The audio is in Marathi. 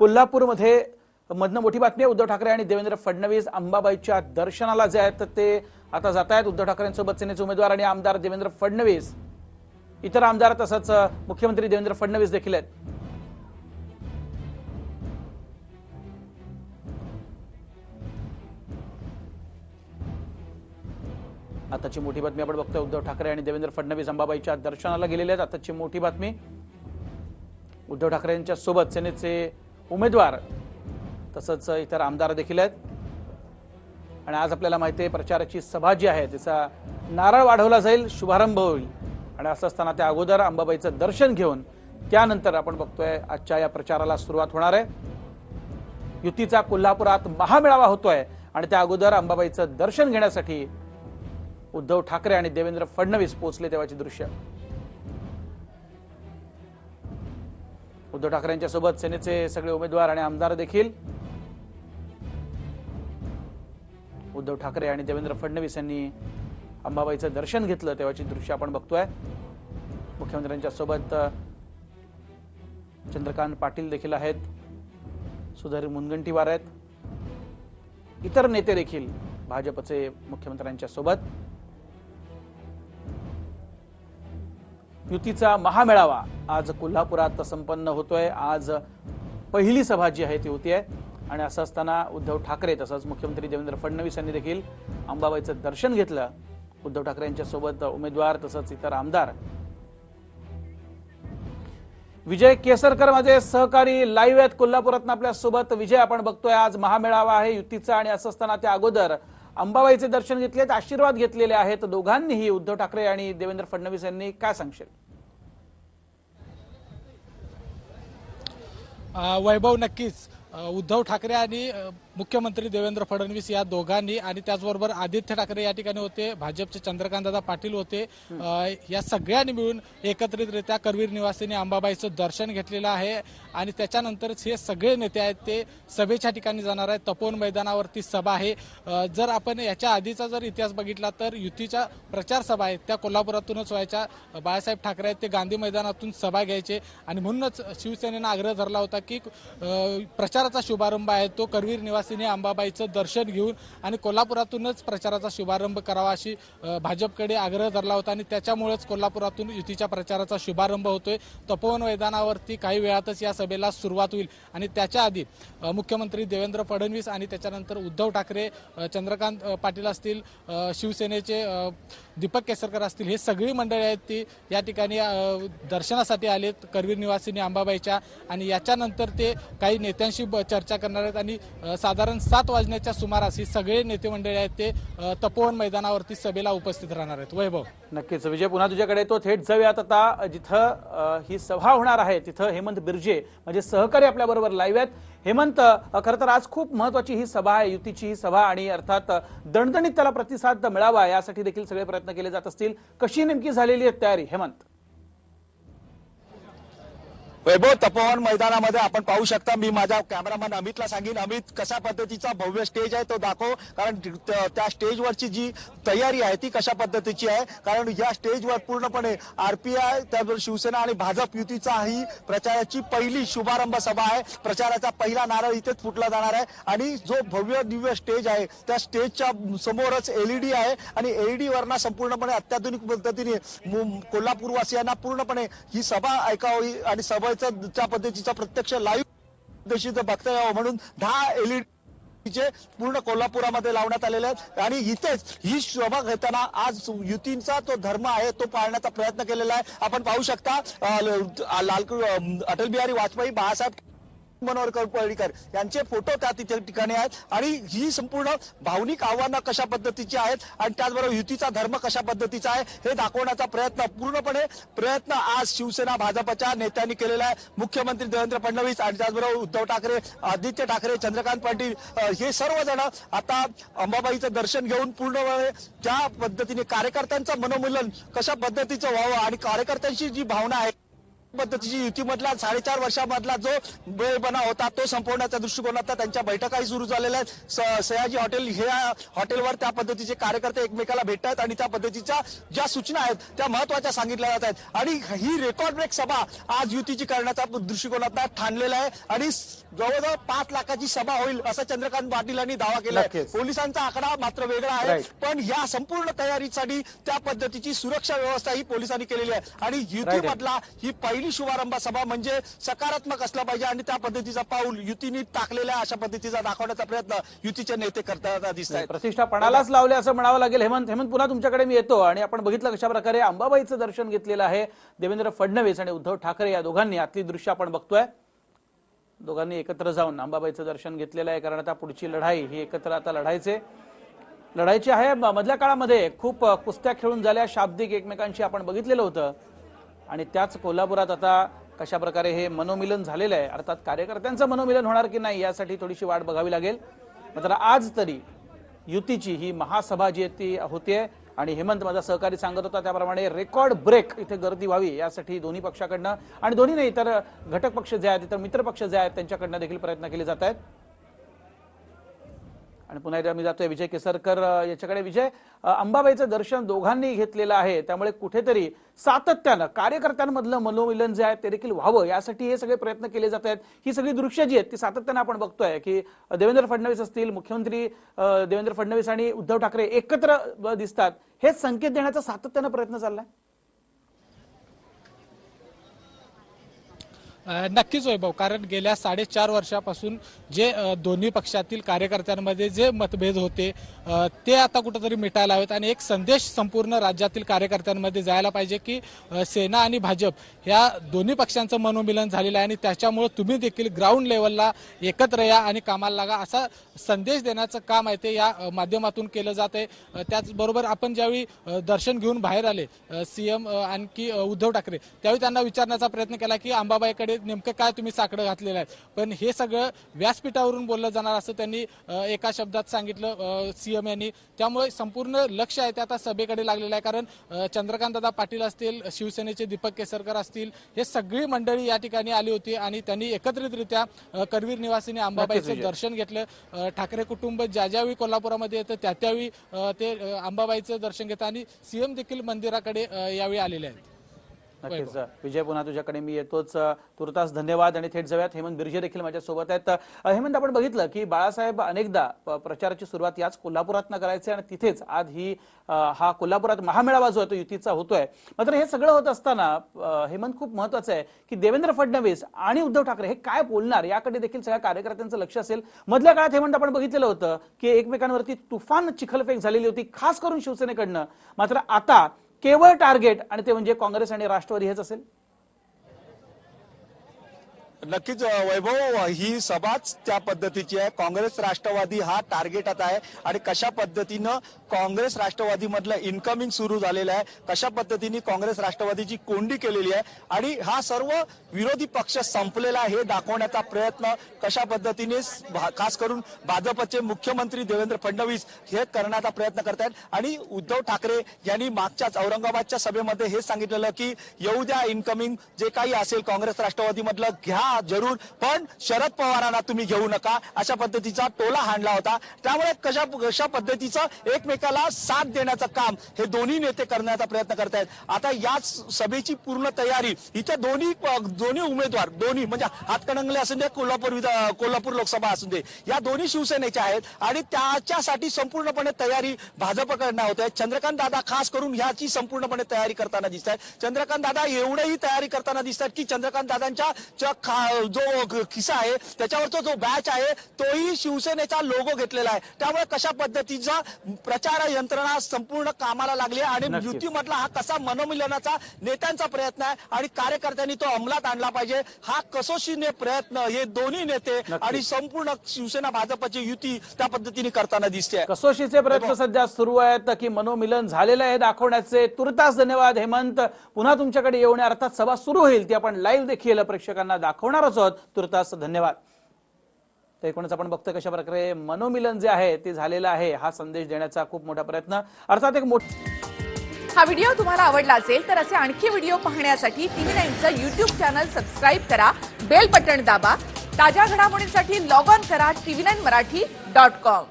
कोल्हापूरमध्ये मधनं मोठी बातमी आहे उद्धव ठाकरे आणि देवेंद्र फडणवीस अंबाबाईच्या दर्शनाला जे आहेत तर ते आता जात आहेत. उद्धव ठाकरेंसोबत सेनेचे उमेदवार आणि आमदार देवेंद्र फडणवीस. इतर आमदार तसंच मुख्यमंत्री देवेंद्र फडणवीस देखील आहेत. आताची मोठी बातमी आपण बघतोय उद्धव ठाकरे आणि देवेंद्र फडणवीस अंबाबाईच्या दर्शनाला गेलेले आहेत. आताची मोठी बातमी. उद्धव ठाकरेंच्या सोबत सेनेचे उमेदवार तसंच इतर आमदार देखील आहेत. आणि आज आपल्याला माहिती आहे प्रचाराची सभा जी आहे तिचा नारळ वाढवला जाईल शुभारंभ होईल. आणि असं असताना त्या अगोदर अंबाबाईचं दर्शन घेऊन त्यानंतर आपण बघतोय आजच्या या प्रचाराला सुरुवात होणार आहे. युतीचा कोल्हापुरात महामेळावा होतोय आणि त्या अगोदर अंबाबाईचं दर्शन घेण्यासाठी उद्धव ठाकरे आणि देवेंद्र फडणवीस पोहोचले तेव्हाची दृश्य. उद्धव ठाकरे यांच्यासोबत सेनेचे सगळे उमेदवार आणि आमदार देखील. उद्धव ठाकरे आणि देवेंद्र फडणवीस यांनी अंबाबाईचं दर्शन घेतलं तेव्हाची दृश्य आपण बघतोय. मुख्यमंत्र्यांच्या सोबत चंद्रकांत पाटील देखील आहेत सुधीर मुनगंटीवार आहेत. इतर नेते देखील भाजपचे मुख्यमंत्र्यांच्या सोबत. युतीचा महामेळावा. आज कोल्हापुरात संपन्न होतोय. आज पहिली सभा जी आहे ती होती आहे आणि असं असताना उद्धव ठाकरे तसंच मुख्यमंत्री देवेंद्र फडणवीस यांनी देखील अंबाबाईचं दर्शन घेतलं. उद्धव ठाकरे यांच्या सोबत उमेदवार तसंच इतर आमदार. विजय केसरकर माझे सहकारी लाईव्ह आहेत कोल्हापुरात आपल्यासोबत विजय आपण बघतोय. आज महामेळावा आहे युतीचा आणि असं असताना त्या अगोदर अंबाबाईचे दर्शन घेतलेत आशीर्वाद घेतलेले आहेत दोघांनीही. उद्धव ठाकरे आणि देवेंद्र फडणवीस यांनी काय सांगशील? वैभव नक्कीच. उद्धव ठाकरे आणि मुख्यमंत्री देवेंद्र फडणवीस या दोघांनी आणि त्याचबरोबर आदित्य ठाकरे या ठिकाणी होते भाजपचे चंद्रकांतदादा पाटील होते या सगळ्यांनी मिळून एकत्रितरित्या करवीर निवासींनी अंबाबाईचं दर्शन घेतलेलं आहे आणि त्याच्यानंतरच हे सगळे नेते आहेत ते सभेच्या ठिकाणी जाणार आहेत. तपोवन मैदानावरती सभा आहे. जर आपण याच्या आधीचा जर इतिहास बघितला तर युतीच्या प्रचार सभा आहेत. त्या कोल्हापुरातूनच व्हायच्या. बाळासाहेब ठाकरे आहेत ते गांधी मैदानातून सभा घ्यायचे आणि म्हणूनच शिवसेनेनं आग्रह धरला होता की प्रचाराचा शुभारंभ आहे तो करवीर निवासीने अंबाबाईचं दर्शन घेऊन आणि कोल्हापुरातूनच प्रचाराचा शुभारंभ करावा अशी भाजपकडे आग्रह धरला होता आणि त्याच्यामुळेच कोल्हापुरातून युतीच्या प्रचाराचा शुभारंभ होतोय. तपोवन मैदानावरती काही वेळातच या सभेला सुरुवात होईल आणि त्याच्या आधी मुख्यमंत्री देवेंद्र फडणवीस आणि त्याच्यानंतर उद्धव ठाकरे चंद्रकांत पाटील असतील शिवसेनेचे दीपक केसरकर असतील हे सगळी मंडळी आहेत ती या ठिकाणी दर्शनासाठी आलेत करवीर निवासींनी अंबाबाईच्या आणि याच्यानंतर ते काही नेत्यांशी ब- चर्चा करणार आहेत आणि साधारण साधारण सात वाजण्याच्या सुमारास ही सगळे नेते मंडळी आहेत ते तपोवन मैदानावरती सभेला उपस्थित राहणार आहेत. वैभव. नक्कीच. विजय पुन्हा तुझ्याकडे तो थेट जाऊयात आता जिथं ही सभा होणार आहे तिथं हेमंत बिर्जे म्हणजे सहकारी आपल्या बरोबर लाईव्ह आहेत. हेमंत खर खरं तर आज खूप महत्वाची ही सभा आहे युतीची ही सभा आणि अर्थात दणदणीत त्याला प्रतिसाद मिळावा यासाठी देखील सगळे प्रयत्न केले जात असतील. कशी नेमकी झालेली आहे तयारी हेमंत? वैभव तपोवन मैदानामध्ये आपण पाहू शकता मी माझ्या कॅमेरामॅन अमितला सांगेन. अमित कशा पद्धतीचा भव्य स्टेज आहे तो दाखव. कारण त्या स्टेजवरची जी तयारी आहे ती कशा पद्धतीची आहे? कारण या स्टेजवर पूर्णपणे आरपीआय त्याबरोबर शिवसेना आणि भाजप युतीचा ही प्रचाराची पहिली शुभारंभ सभा आहे. प्रचाराचा पहिला नारळ इथेच फुटला जाणार आहे. आणि जो भव्य दिव्य स्टेज आहे त्या स्टेजच्या समोरच एलईडी आहे. आणि एलईडी वरना संपूर्णपणे अत्याधुनिक पद्धतीने कोल्हापूरवासियांना पूर्णपणे ही सभा ऐकावी आणि त्याचा त्या पद्धतीचा प्रत्यक्ष लाईव्ह जर बघता यावं म्हणून दहा एलईडीचे पूर्ण कोल्हापुरामध्ये लावण्यात आलेले आहेत. आणि इथेच ही शोभा घेताना आज युतींचा तो धर्म आहे तो पाळण्याचा प्रयत्न केलेला आहे. आपण पाहू शकता लाल अटल बिहारी वाजपेयी बाळासाहेब मनोहर पर्रिकर यांचे फोटो त्या तिथे ठिकाणी आहेत. आणि ही संपूर्ण भावनिक आव्हानं कशा पद्धतीची आहेत आणि त्याचबरोबर युतीचा धर्म कशा पद्धतीचा आहे हे दाखवण्याचा प्रयत्न पूर्णपणे प्रयत्न आज शिवसेना भाजपच्या नेत्यांनी केलेला आहे. मुख्यमंत्री देवेंद्र फडणवीस आणि त्याचबरोबर उद्धव ठाकरे आदित्य ठाकरे चंद्रकांत पाटील हे सर्वजण आता अंबाबाईचं दर्शन घेऊन पूर्णपणे ज्या पद्धतीने कार्यकर्त्यांचं मनोमूलन कशा पद्धतीचं व्हावं आणि कार्यकर्त्यांची जी भावना आहे पद्धतीची युतीमधला साडेचार वर्षामधला जो वेळपणा होता तो संपवण्याच्या दृष्टिकोनात त्यांच्या बैठकाही सुरू झालेल्या आहेत. सयाजी हॉटेल ह्या हॉटेलवर त्या पद्धतीचे कार्यकर्ते एकमेकाला भेटतात आणि त्या पद्धतीच्या ज्या सूचना आहेत त्या महत्त्वाच्या सांगितल्या जात आहेत. आणि ही रेकॉर्ड ब्रेक सभा आज युतीची करण्याचा दृष्टिकोनात ठाणलेला आहे. आणि जवळजवळ पाच लाखाची सभा होईल असं चंद्रकांत पाटील यांनी दावा केला आहे. पोलिसांचा आकडा मात्र वेगळा आहे. पण या संपूर्ण तयारीसाठी त्या पद्धतीची सुरक्षा व्यवस्था ही पोलिसांनी केलेली आहे. आणि युतीमधला ही पहिली शुभारंभ सभा म्हणजे सकारात्मक असला पाहिजे आणि त्या पद्धतीचा पाऊल युतीने टाकलेला अशा पद्धतीचा दाखवण्याचा प्रयत्न युतीचे नेते करताना दिसत आहेत. प्रतिष्ठा पणालाच लावले असं म्हणावं लागेल. हेमंत हेमंत पुन्हा तुमच्याकडे मी येतो आणि आपण बघितलं कशा प्रकारे अंबाबाईचं दर्शन घेतलेलं आहे. देवेंद्र फडणवीस आणि उद्धव ठाकरे या दोघांनी आतली दृश्य आपण बघतोय. दोघांनी एकत्र जाऊन अंबाबाईचं दर्शन घेतलेलं आहे कारण आता पुढची लढाई ही एकत्र आता लढायचे. लढायची आहे. मधल्या काळामध्ये खूप कुस्त्या खेळून झाल्या. शाब्दिक एकमेकांशी आपण बघितलेलं होतं. आणि त्याच कोल्हापुरात आता कशा प्रकारे हे मनोमिलन झालेलं आहे अर्थात कार्यकर्त्यांचं मनोमिलन होणार की नाही यासाठी थोडीशी वाट बघावी लागेल. मात्र आज तरी युतीची ही महासभा जी आहे ती होतीये आणि हेमंत माझा सहकारी सांगत होता त्याप्रमाणे रेकॉर्ड ब्रेक इथे गर्दी व्हावी यासाठी दोन्ही पक्षाकडनं आणि दोन्ही नाही तर घटक पक्ष जे आहेत इतर मित्र पक्ष जे आहेत त्यांच्याकडनं देखील प्रयत्न केले जात आहेत. आणि पुन्हा एकदा मी जातोय विजय केसरकर याच्याकडे. विजय अंबाबाईचं दर्शन दोघांनी घेतलेलं आहे. त्यामुळे कुठेतरी सातत्यानं कार्यकर्त्यांमधलं मनोमिलन जे आहे ते देखील व्हावं. यासाठी हे सगळे प्रयत्न केले जात आहेत. ही सगळी दृश्य जी आहेत ती सातत्यानं आपण बघतोय की देवेंद्र फडणवीस असतील मुख्यमंत्री देवेंद्र फडणवीस आणि उद्धव ठाकरे एकत्र दिसतात. हेच संकेत देण्याचा सातत्यानं प्रयत्न चाललाय? नक्कीच वैभव कारण गेल्या साडेचार वर्षापासून जे दोन्ही पक्षातील कार्यकर्त्यांमध्ये जे मतभेद होते ते आता कुठंतरी मिटायला हवेत आणि एक संदेश संपूर्ण राज्यातील कार्यकर्त्यांमध्ये जायला पाहिजे की सेना आणि भाजप ह्या दोन्ही पक्षांचं मनोमिलन झालेलं आहे आणि त्याच्यामुळे तुम्ही देखील ग्राउंड लेवलला एकत्र या आणि कामाला लागा असा संदेश देण्याचं काम आहे ते या माध्यमातून केलं जात आहे. त्याचबरोबर आपण ज्यावेळी दर्शन घेऊन बाहेर आले सीएम आणखी उद्धव ठाकरे त्यावेळी त्यांना विचारण्याचा प्रयत्न केला की अंबाबाईकडे नेमकं काय तुम्ही साकडं घातलेलं आहे? पण हे सगळं व्यासपीठावरून बोललं जाणार असं त्यांनी एका शब्दात सांगितलं सीएम यांनी. त्यामुळे संपूर्ण लक्ष आहे ते आता सभेकडे लागलेलं आहे. कारण अ, चंद्रकांतदादा पाटील असतील शिवसेनेचे दीपक केसरकर असतील हे सगळी मंडळी या ठिकाणी आली होती आणि त्यांनी एकत्रितरित्या करवीर निवासीने अंबाबाईचं. दर्शन घेतलं. ठाकरे कुटुंब ज्या ज्यावेळी कोल्हापुरामध्ये येतं त्या त्यावेळी ते अंबाबाईचं दर्शन घेतात आणि सीएम देखील मंदिराकडे यावेळी आलेले आहेत. नक्कीच विजय पुन्हा तुझ्याकडे मी येतोच. तुर्तास धन्यवाद आणि थेट जाऊयात. हेमंत बिर्जे देखील माझ्या सोबत आहेत हेमंत आपण बघितलं की बाळासाहेब अनेकदा प्रचाराची सुरुवात याच कोल्हापुरात करायचे आणि तिथेच आज ही हा कोल्हापुरात महामेळावा जो आहे तो युतीचा होतोय. मात्र हे सगळं होत असताना हेमंत खूप महत्वाचं आहे की देवेंद्र फडणवीस आणि उद्धव ठाकरे हे काय बोलणार याकडे देखील सगळ्या कार्यकर्त्यांचं लक्ष असेल. मधल्या काळात हेमंत आपण बघितलेलं होतं की एकमेकांवरती तुफान चिखलफेक झालेली होती खास करून शिवसेनेकडनं. मात्र आता केवळ टार्गेट आणि ते म्हणजे काँग्रेस आणि राष्ट्रवादी हेच असेल? नक्कीच वैभव ही सभाच त्या पद्धतीची आहे. काँग्रेस राष्ट्रवादी हा टार्गेट आता आहे आणि कशा पद्धतीनं काँग्रेस राष्ट्रवादी मधलं इन्कमिंग सुरू झालेलं आहे कशा पद्धतीने काँग्रेस राष्ट्रवादीची कोंडी केलेली आहे आणि हा सर्व विरोधी पक्ष संपलेला आहे हे दाखवण्याचा प्रयत्न कशा पद्धतीने भा- खास करून भाजपचे मुख्यमंत्री देवेंद्र फडणवीस हे करण्याचा प्रयत्न करतायत आणि उद्धव ठाकरे यांनी मागच्याच औरंगाबादच्या सभेमध्ये हे सांगितलेलं की येऊ द्या इन्कमिंग जे काही असेल काँग्रेस राष्ट्रवादी मधलं होता जरूर पण शरद पवारांना तुम्ही घेऊ नका. अशा पद्धतीचा टोला हाणला होता. त्यामुळे कशा कशा पद्धतीचं एकमेकाला साथ देण्याचं काम हे दोन्ही नेते करण्याचा प्रयत्न करतायत. आता याच सभेची पूर्ण तयारी इथे दोन्ही दोन्ही उमेदवार दोन्ही म्हणजे हातकणंगले असून दे कोल्हापूर कोल्हापूर लोकसभा असून दे या दोन्ही शिवसेनेच्या आहेत. आणि त्याच्यासाठी संपूर्णपणे तयारी भाजपकडनं आहे. चंद्रकांत दादा खास करून ह्याची संपूर्णपणे तयारी करताना दिसत आहेत चंद्रकांत दादा एवढंही तयारी करताना दिसतात की चंद्रकांत दादांच्या च्या जो ग- खिसा आहे त्याच्यावरचा जो बॅच आहे तोही शिवसेनेचा लोगो घेतलेला आहे. त्यामुळे कशा पद्धतीचा प्रचार यंत्रणा संपूर्ण कामाला लागली आहे आणि नक्कीच. युतीमधला हा कसा मनोमिलनाचा नेत्यांचा प्रयत्न आहे आणि कार्यकर्त्यांनी तो अंमलात आणला पाहिजे. हा कसोशीने प्रयत्न हे दोन्ही नेते. आणि संपूर्ण शिवसेना भाजपची युती त्या पद्धतीने करताना दिसते. कसोशीचे प्रयत्न सध्या सुरू आहेत की मनोमिलन झालेलं आहे दाखवण्याचे तुर्तास धन्यवाद हेमंत. पुन्हा तुमच्याकडे येऊन अर्थात सभा सुरू होईल ती आपण लाईव्ह देखील प्रेक्षकांना दाखवणारच आहोत. तुर्तास धन्यवाद. तर एकूणच आपण बघतो कशा प्रकारे मनोमिलन जे आहे ते झालेलं आहे. हा संदेश देण्याचा खूप मोठा प्रयत्न. अर्थात एक मोठ हा व्हिडिओ तुम्हाला आवडला असेल तर असे आणखी व्हिडिओ पाहण्यासाठी टीव्ही नाईनचं युट्यूब चॅनल सबस्क्राईब करा. बेल बटन दाबा. ताज्या घडामोडींसाठी लॉग ऑन करा TV nine Marathi dot com.